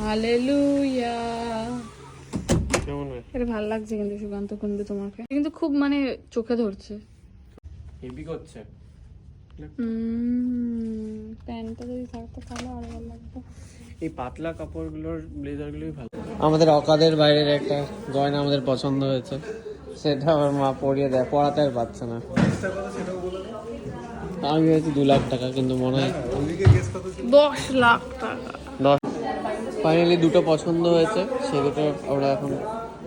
Hallelujah. এটা ভালো লাগছে কিন্তু সুকান্ত কুন্ডু তোমাকে। কিন্তু খুব মানে চোখে ধরছে। হেভি করছে। প্যান্টটা যদি থাকতো তাহলে আরও ভালো লাগতো। এই পাতলা কাপড়গুলোর ব্লেজারগুলোই ভালো আমাদের অকাদের বাইরের একটা গয়না আমাদের পছন্দ হয়েছে। সেটা আমার মা পরিয়ে দেয় পড়াতে আর পাচ্ছে না। আমি ভেবেছি দু লাখ টাকা কিন্তু মনে হয় দশ লাখ টাকা। দশ ফাইনালি দুটো পছন্দ হয়েছে সে দুটো আমরা এখন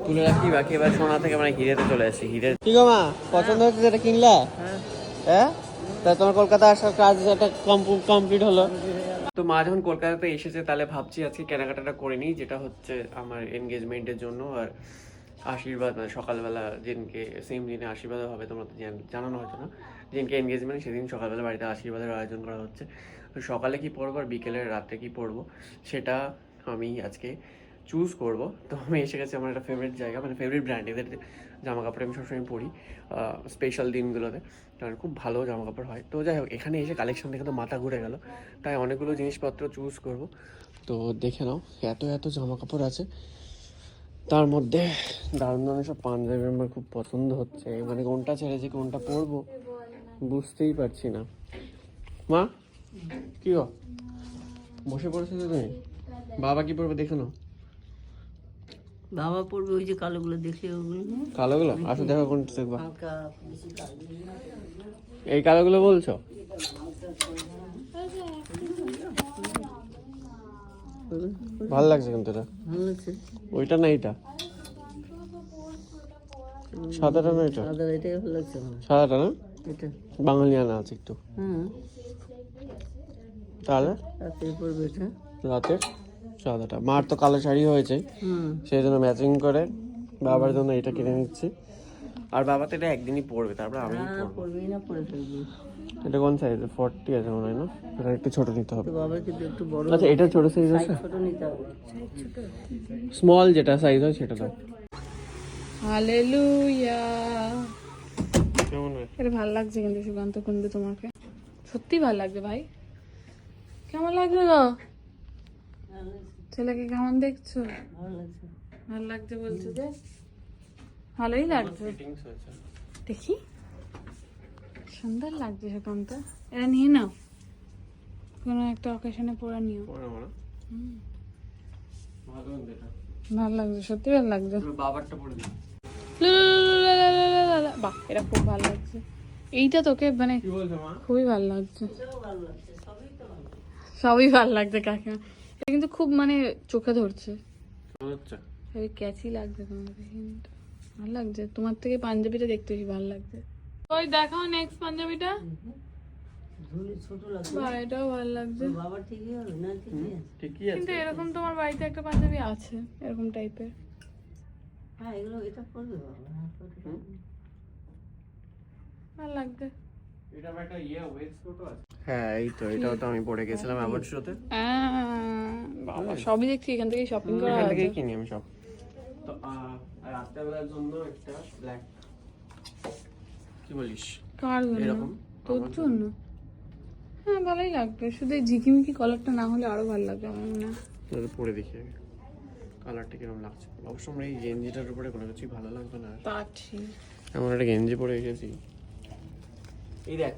তুলে রাখি বাকি এবার সোনা থেকে মানে হিরেতে চলে আসি হিরে কি গো মা পছন্দ হয়েছে যেটা কিনলা? হ্যাঁ। তা তোমার কলকাতা আসার কাজ একটা কমপ্লিট হলো। তো মা যখন কলকাতাতে এসেছে তাহলে ভাবছি আজকে কেনাকাটাটা করে নিই যেটা হচ্ছে আমার এনগেজমেন্টের জন্য আর আশীর্বাদ মানে সকালবেলা যেদিনকে সেম দিনে আশীর্বাদ হবে তোমরা তো জান- জানানো হয়তো না? যেদিনকে এনগেজমেন্ট সেদিন সকালবেলা বাড়িতে আশীর্বাদের আয়োজন করা হচ্ছে। তো সকালে কি পরবো আর বিকেলে রাত্রে কি পরবো সেটা আমি আজকে চুজ করব। তো আমি এসে গেছি আমার একটা ফেভারিট জায়গা মানে ফেভারিট ব্র্যান্ড এদের জামা কাপড় আমি সবসময় পরি স্পেশাল দিনগুলোতে। কারণ খুব ভালো জামা কাপড় হয়। তো যাই হোক, এখানে এসে কালেকশন দেখে তো মাথা ঘুরে গেল। তাই অনেকগুলো জিনিসপত্র চুজ করব। তো দেখে নাও, এত এত জামা কাপড় আছে। তার মধ্যে দারুণ দারুণ সব পাঞ্জাবি আমার খুব পছন্দ হচ্ছে। মানে কোনটা ছেড়ে যে কোনটা পরবো, বুঝতেই পারছি না। মা, কি বসে পড়েছো তুমি? বাবা কি পড়বে দেখে নাও। বাবা পড়বে ওই যে কালোগুলো দেখলে ওগুলো কালোগুলো? আসো দেখো কোনটা দেখবা। এই কালোগুলো বলছো? ভালো লাগছে কিন্তু এটা। ভালো লাগছে? ওইটা না এটা সাদাটা না এটা? সাদা এটাই ভালো লাগছে সাদাটা না? এটা। বাঙালিয়ানা আছে একটু। হ্যাঁ তাহলে? রাতে পড়বে এটা। রাতে? সাদাটা। মার তো কালো শাড়ি হয়েছে। সেই জন্য ম্যাচিং করে। বাবার জন্য এটা কিনে নিচ্ছি। আর বাবা তো এটা একদিনই পড়বে তারপর আমি না না পড়ে ফেলবি। এটা কোন সাইজ ফর্টি আছে মনে হয় না? এটা একটু ছোট নিতে হবে। তো বাবার কিন্তু একটু বড় আচ্ছা এটা ছোট সাইজ আছে? ছোট নিতে হবে। স্মল যেটা সাইজ হয় সেটা দাও। হালেলুয়া। কেমন হয় এটা ভালো লাগছে কিন্তু সুকান্ত কুন্ডু তোমাকে। সত্যি ভালো লাগবে ভাই। কেমন লাগছে গো? ছেলেকে কেমন দেখছ? ভালো লাগছে। ভালো লাগছে বলছো যে? ভালোই লাগছে। দেখি। সুন্দর লাগছে সুকান্ত এটা নিয়ে নাও। কোনো একটা অকেশনে পরে নিও। ভালো লাগছে সত্যি ভালো লাগছে। বাবারটা পরে দিই বাহ এটা খুব ভালো লাগছে। এইটা তোকে মানে কি বলছো মা? খুবই ভালো লাগছে। সবই ভালো। লাগছে কাকিমা এটা কিন্তু খুব মানে চোখে ধরছে। ক্যাচি লাগছে তোমাকে ভালো লাগছে। তোমার থেকে পাঞ্জাবিটা দেখতে বেশি ভালো লাগছে। ওই দেখাও নেক্সট পাঞ্জাবিটা। এটাও ভালো লাগছে। বাবার ঠিকই হবে না ঠিকই আছে। ঠিকই আছে কিন্তু এরকম তোমার বাড়িতে একটা পাঞ্জাবি আছে এরকম টাইপের হ্যাঁ এগুলো এটা হ্যাঁ। ভালো একটা ইয়ে হ্যাঁ এই তো এটাও তো আমি পরে গেছিলাম অ্যাওয়ার্ড শোতে। আহ, বাবা। সবই দেখছি এখান থেকে শপিং করা এখান থেকেই কিনি আমি সব। তো রাত্রেবেলার জন্য একটা ব্ল্যাক কি বলিস? কার জন্য? এরকম। তোর জন্য? হ্যাঁ ভালোই লাগবে। শুধু এই ঝিকিমিকি কলারটা না হলে আরও ভালো লাগবে আমার মনে হয়। পরে দেখি কালারটা কীরকম লাগছে। অবশ্য আমরা এই গেঞ্জিটার উপরে কোনো কিছুই ভালো লাগবে না। তা ঠিক। এমন একটা গেঞ্জি পরে এসেছি এই দেখ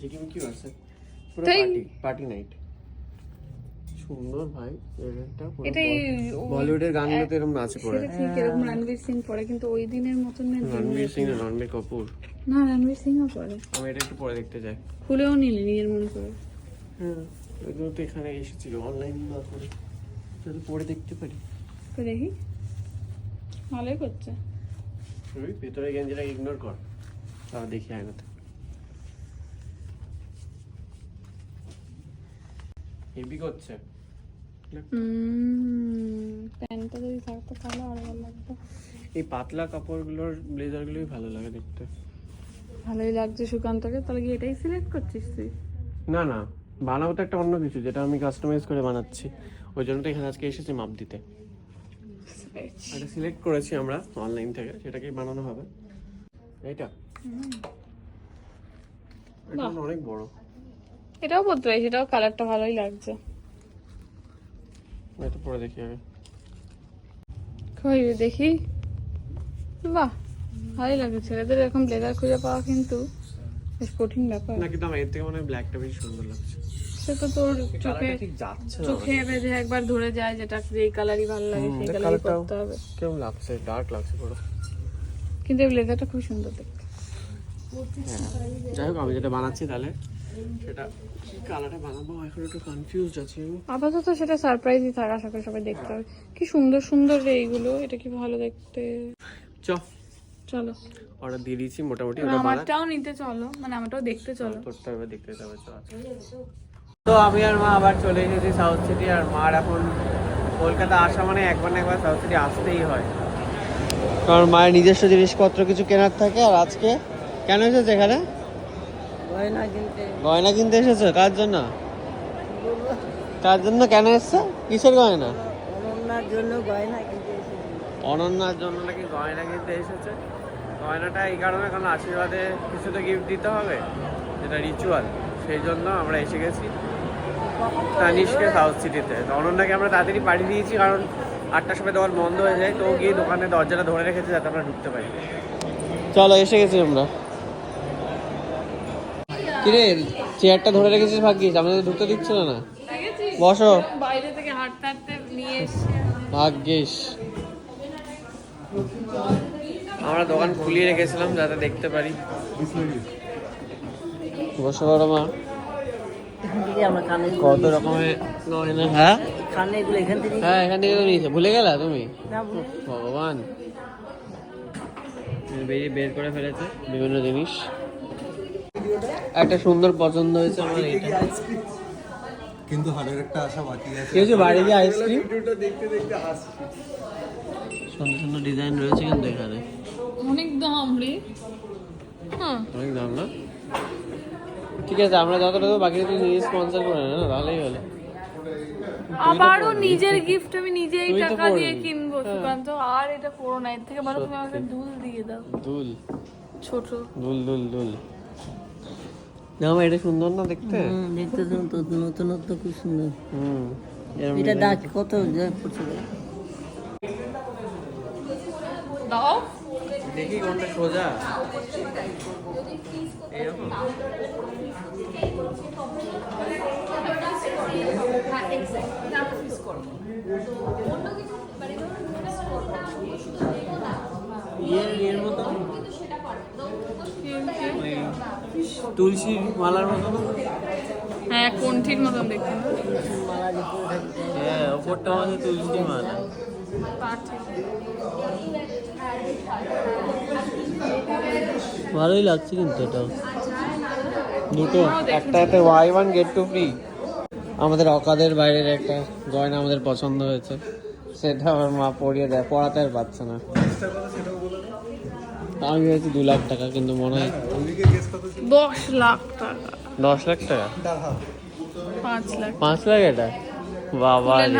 জিকিম কি আছে পুরো পার্টি পার্টি নাইট সুন্দর ভাই এটাই বলিউডের গানগুলোতে এরকম নাচে পড়ে ঠিক এরকম রণবীর সিং পরে কিন্তু ওই দিনের মতন না রণবীর সিং না রণবীর কাপুর। না রণবীর সিংও পরে আমি এটা একটু পরে দেখতে চাই খুলেও নিলি নিজের মনে করে। হ্যাঁ ওই তো এখানে এসেছিল অনলাইন না করে। যদি পরে দেখতে পারি। তো দেখি। ভালোই করছে। ওই ভেতরে গেঞ্জিটাকে ইগনোর কর তাও দেখি আয়নাতে। হেভি করছে। প্যান্টটা যদি থাকতো তাহলে আরও ভালো লাগতো। এই পাতলা কাপড়গুলোর ব্লেজারগুলোই ভালো লাগে দেখতে। ভালোই লাগছে সুকান্তকে? তাহলে কি এটাই সিলেক্ট করছিস তুই? না না বানাবো তো একটা অন্য কিছু যেটা আমি কাস্টমাইজ করে বানাচ্ছি। ওই জন্য তো এখানে আজকে এসেছি মাপ দিতে। এটা সিলেক্ট করেছি আমরা অনলাইন থেকে সেটাকেই বানানো হবে। এইটা। এটা। অনেক বড়। এটাও বলতে পারি সেটাও কালারটা ভালোই লাগছে। এটা পরে দেখি আগে। কই দেখি? বাহ ভালোই লাগে ছেলেদের এরকম ব্লেজার খুঁজে পাওয়া কিন্তু বেশ কঠিন ব্যাপার। না কিন্তু আমার এর থেকে মনে হয় ব্ল্যাকটা বেশি সুন্দর লাগছে। সে তো তোর চোখে কালারটা ঠিক যাচ্ছে না চোখে বেঁধে একবার ধরে যায় যেটা যেই কালারই ভালো লাগে সেই কালারই করতে হবে। কেমন লাগছে? ডার্ক লাগছে পুরো। কিন্তু এই ব্লেজারটা খুব সুন্দর দেখতে। যাই হোক আমি যেটা বানাচ্ছি তাহলে। সেটা কি কালারটা বানাবো? এখন একটু কনফিউজড আছি। আমি। আপাতত সেটা সারপ্রাইজই থাক আশা করি সবাই দেখতে হবে। কি সুন্দর সুন্দর রে এইগুলো। এটা কি ভালো দেখতে? চ। চলো। অর্ডার দিয়ে দিয়েছি মোটামুটি ওটা আমারটাও নিতে চলো। মানে আমারটাও দেখতে চলো তোরটা এবার দেখতে যাবে তো আমি আর মা আবার চলে এসেছি সাউথ সিটি আর মার এখন কলকাতা আসা মানে একবার না একবার সাউথ সিটি আসতেই হয়। কারণ মায়ের নিজস্ব জিনিসপত্র কিছু কেনার থাকে আর আজকে কেন এসেছে এখানে? গয়না কিনতে। গয়না কিনতে এসেছ? কার জন্য? কার জন্য কেন এসছো? কিসের গয়না? অনন্যার জন্য গয়না কিনতে অনন্যার জন্য নাকি গয়না কিনতে এসেছে? গয়নাটা এই কারণে কারণ আশীর্বাদে কিছু তো গিফট দিতে হবে? যেটা রিচুয়াল সেই জন্য আমরা এসে গেছি। তানিশকে সাউথ সিটিতে অনন্যাকে আমরা তাড়াতাড়ি পাঠিয়ে দিয়েছি কারণ আটটার সময় দোকান বন্ধ হয়ে যায়। তো গিয়ে দোকানে দরজাটা ধরে রেখেছে যাতে আমরা ঢুকতে পারি। চলো এসে গেছি আমরা। কিরে চেয়ারটা ধরে রেখেছিস ভাগ্যিস আমাদের ঢুকতে দিচ্ছিল না বসো। বাইরে থেকে হাঁটতে হাঁটতে নিয়ে এসছে। ভাগ্যিস। আমরা দোকান খুলিয়ে রেখেছিলাম যাতে দেখতে পারি। বসে বড় মা। কত রকমের গয়না হ্যাঁ হ্যাঁ এখান থেকে তো নিয়েছে। ভুলে গেলা তুমি? ভগবান। বেরিয়ে বের করে ফেলেছে। বিভিন্ন জিনিস। একটা সুন্দর পছন্দ হয়েছে আমার এইটা কিন্তু হারের একটা আশা বাকি আছে। কি হয়েছে বাড়ি গিয়ে আইসক্রিম সুন্দর সুন্দর ডিজাইন রয়েছে কিন্তু এখানে। অনেক দাম রে। হ্যাঁ অনেক দাম না? ঠিক আছে আমরা যতটা দেবো বাকিটা তুই নিজে স্পন্সর করে না তাহলেই হলো। আবারও নিজের গিফট আমি নিজেই টাকা দিয়ে কিনবো সুকান্ত। আর এটা করো না এর থেকে ভালো তুমি আমাকে দুল দিয়ে দাও। দুল। ছোট। দুল দুল দুল। না এটা সুন্দর না দেখতে? দেখতে তো নতুন নতুন খুব সুন্দর। হুম এটা। দাগ কত? পড়ছে দাও। দেখি কোনটা সোজা। এরকম? ইয়ের ইয়ের মতো ওই তুলসী মালার মতো? হ্যাঁ কোনঠির মতন দেখতে? হ্যাঁ ওপরটা আমাদের তুলসী মালা। ভালোই লাগছে কিন্তু এটা দুটো। একটা এতে buy one get two free আমাদের অকাদের বাইরের একটা গয়না আমাদের পছন্দ হয়েছে। সেটা আমার মা পরিয়ে দেয় পড়াতে আর পারছে না। আমি ভেবেছি দু লাখ টাকা কিন্তু মনে হয় দশ লাখ টাকা। দশ লাখ টাকা? পাঁচ লাখ। পাঁচ লাখ এটা? বাবা রে।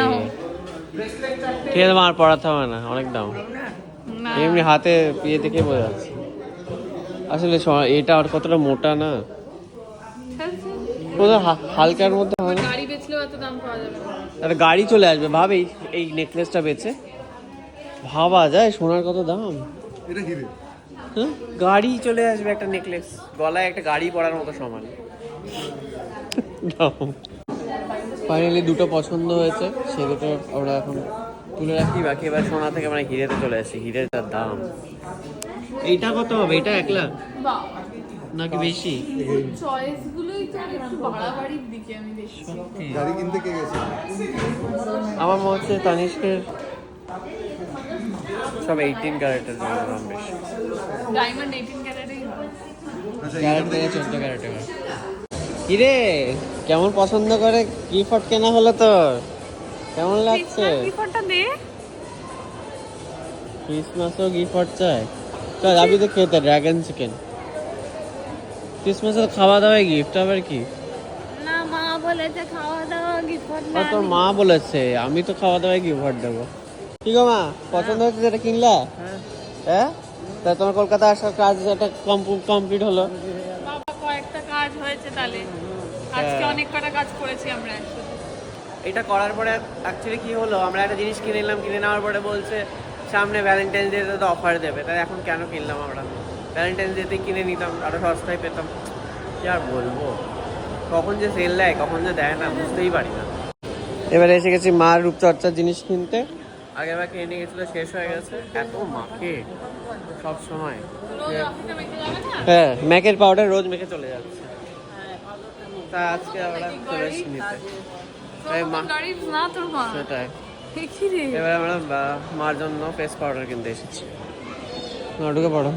ঠিক আছে আর পড়াতে হবে না অনেক দাম। এমনি হাতে ইয়ে দেখে বোঝা যাচ্ছে। আসলে স- এটা আর কতটা মোটা না? কোথাও হালকার মধ্যে হয় না। গাড়ি বেচলেও এত দাম পাওয়া যাবে না। একটা গাড়ি চলে আসবে ভাব এই নেকলেসটা বেচে। ভাবা যায় সোনার কত দাম? এটা হিরে? গাড়ি চলে আসবে একটা নেকলেস গলায় একটা গাড়ি পরার মতো সমান। ফাইনালি দুটো পছন্দ হয়েছে সে দুটো আমরা এখন তুলে রাখি। বাকি এবার সোনা থেকে আমরা হিরেতে চলে আসি। হিরের তার দাম। এইটা কত হবে? এটা এক লাখ? নাকি বেশি? আমার মনে হচ্ছে তানিষ্কের সব এইটিন ক্যারেক্টার দাম বেশি। ডায়মন্ড এইটিন ক্যারেটেই আচ্ছা ক্যারেট থেকে চোদ্দ ক্যারেটে কিরে কেমন পছন্দ করে গিফট কেনা হলো তোর? কেমন লাগছে? গিফটটা দে। ক্রিসমাসও গিফট চায়। চল যাবি তো খেতে ড্রাগন চিকেন ক্রিসমাসের খাওয়া দাওয়া গিফট আবার কি? না মা বলেছে খাওয়া দাওয়া গিফট আর তোর মা বলেছে আমি তো খাওয়া দাওয়ায় গিফট দেবো। কি গো মা পছন্দ হচ্ছে যেটা কিনলা? হ্যাঁ। তা তোমার কলকাতা আসার কাজ একটা কমপ্লিট হলো। বাবা কয়েকটা কাজ হয়েছে তাহলে। আজকে হ্যাঁ। অনেক কটা কাজ করেছি আমরা। এটা করার পরে অ্যাকচুয়ালি কি হলো আমরা একটা জিনিস কিনে নিলাম কিনে নেওয়ার পরে বলছে সামনে ভ্যালেন্টাইন্স ডেতে তো অফার দেবে। তাই এখন কেন কিনলাম আমরা? ভ্যালেন্টাইন্স ডেতে কিনে নিতাম আরও সস্তায় পেতাম। কি আর বলব? কখন যে সেল দেয় কখন যে দেয় না বুঝতেই পারি না। এবারে এসে গেছি মার রূপচর্চার জিনিস কিনতে। আগের বার কিনে নিয়ে গেছিল শেষ হয়ে গেছে। এত মাকে সব সময়। হ্যাঁ ম্যাকের পাউডার রোজ মেখে চলে যাচ্ছে। তা আজকে আমরা চলে এসেছি নিতে। এই মা গাড়ি না তোর মা। সেটাই। এ কি রে। এবার আমরা মার জন্য ফেস পাউডার কিনতে এসেছি। পড়ো।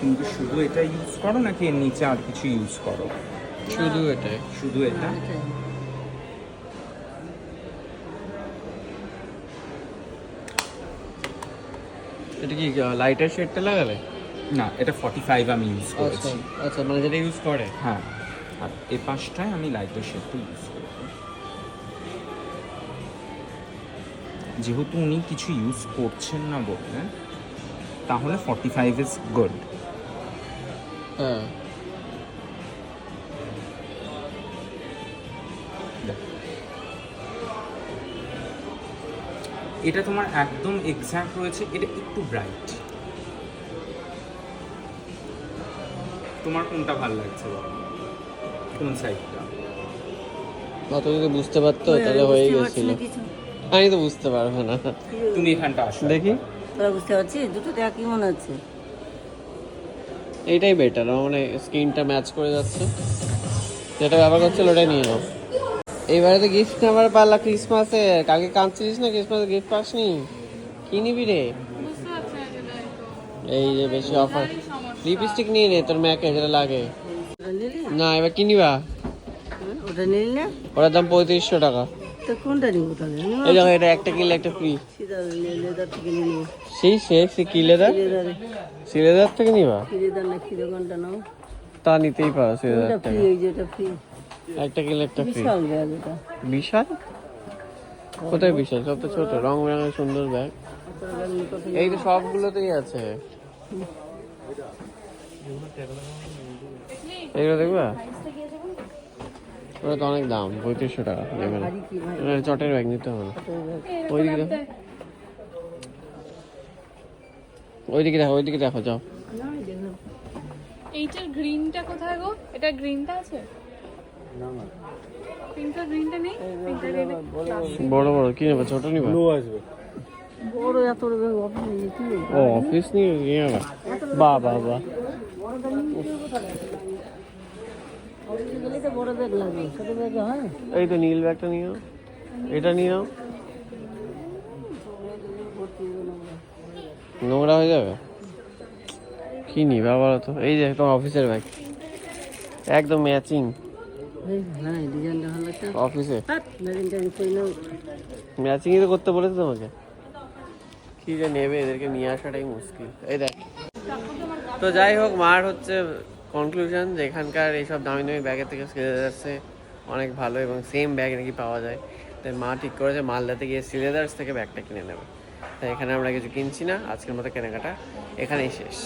কিন্তু শুধু এটা ইউজ করো নাকি এর নিচে আর কিছু ইউজ করো? শুধু এটাই। শুধু এটা? এটা কি লাইটার শেডটা লাগাবে না এটা ফর্টি ফাইভ আমি ইউজ আচ্ছা করেছি। আচ্ছা মানে যেটা ইউজ করে? হ্যাঁ আর এ পাশটায় আমি লাইটের শেডটা ইউজ করব যেহেতু উনি কিছু ইউজ করছেন না বললেন তাহলে ফর্টি ফাইভ ইজ গুড হ্যাঁ। এটা তোমার একদম এক্স্যাক্ট রয়েছে এটা একটু ব্রাইট তোমার কোনটা ভালো লাগছে কোন সাইডটা অত যদি বুঝতে পারতো? তাহলে হয়ে গেছিল। আমি তো বুঝতে পারব না। তুমি এখানটা আসো দেখি। তোরা বুঝতে পারছিস? দুটোতে একই মনে হচ্ছে? এইটাই বেটার মানে স্ক্রিনটা ম্যাচ করে যাচ্ছে। যেটা ব্যবহার করছিল ওটাই নিয়ে নাও। এইবারে তো গিফট নেওয়ার পারলা ক্রিসমাসে কালকে কাঁদছিলিস না? ক্রিসমাসে গিফট পাসনি? কি নিবি রে। এই যে বেশি অফার লিপস্টিক নিয়ে নে তোর ম্যাকে যেটা লাগে। না? এবার কি নিবা? ওটা নিলি না। ওটার দাম পঁয়ত্রিশশো টাকা। তো কোনটা নিবো তাহলে? এই দেখো এটা একটা কিনলে একটা ফ্রি লেদার থেকে নিয়ে সেই শেষ সে কি লেদার লেদারে সিলেদার থেকে নিবা? লেদার না কি দোকানটা নাও। তা নিতেই পারো ফ্রি এই ফ্রি একটা কিনলে একটা ফ্রি বিশাল ব্যাগ এটা। বিশাল? কোথায় বিশাল? সব তো ছোট রং বেরঙের সুন্দর ব্যাগ এই তো সবগুলোতেই আছে। এগুলো দেখবা? ওটা তো অনেক দাম পঁয়ত্রিশশো টাকা নেবে না চটের ব্যাগ নিতে হবে। ওইদিকে দেখো। ওইদিকে দেখো ওইদিকে দেখো যাও। না এইটার গ্রিনটা কোথায় গো? এটা গ্রিনটা আছে পিঙ্কটা গ্রিনটা নেই পিঙ্কটা গ্রিন বড় বড় কি নেবে? ছোট নিবা? বড় নিয়ে কি ও অফিস নিয়ে নিয়ে নেবা বাহ বাহ এই তো নীল ব্যাগটা নাও। এটা নাও। নোংরা হয়ে যাবে? কি নিবা বলো তো এই যে তোমার অফিসের ব্যাগ একদম ম্যাচিং অফিসে? ম্যাচিংই তো করতে বলেছে তোমাকে। কি যে নেবে এদেরকে নিয়ে আসাটাই মুশকিল। এই দেখ। তো যাই হোক, মার হচ্ছে কনক্লুশন যে এখানকার এইসব দামি দামি ব্যাগের থেকে সিলেদার্সে অনেক ভালো এবং সেম ব্যাগ নাকি পাওয়া যায়। তাই মা ঠিক করেছে মালদাতে গিয়ে সিলেদার্স থেকে ব্যাগটা কিনে নেবে। তাই এখানে আমরা কিছু কিনছি না, আজকের মতো কেনাকাটা এখানেই শেষ।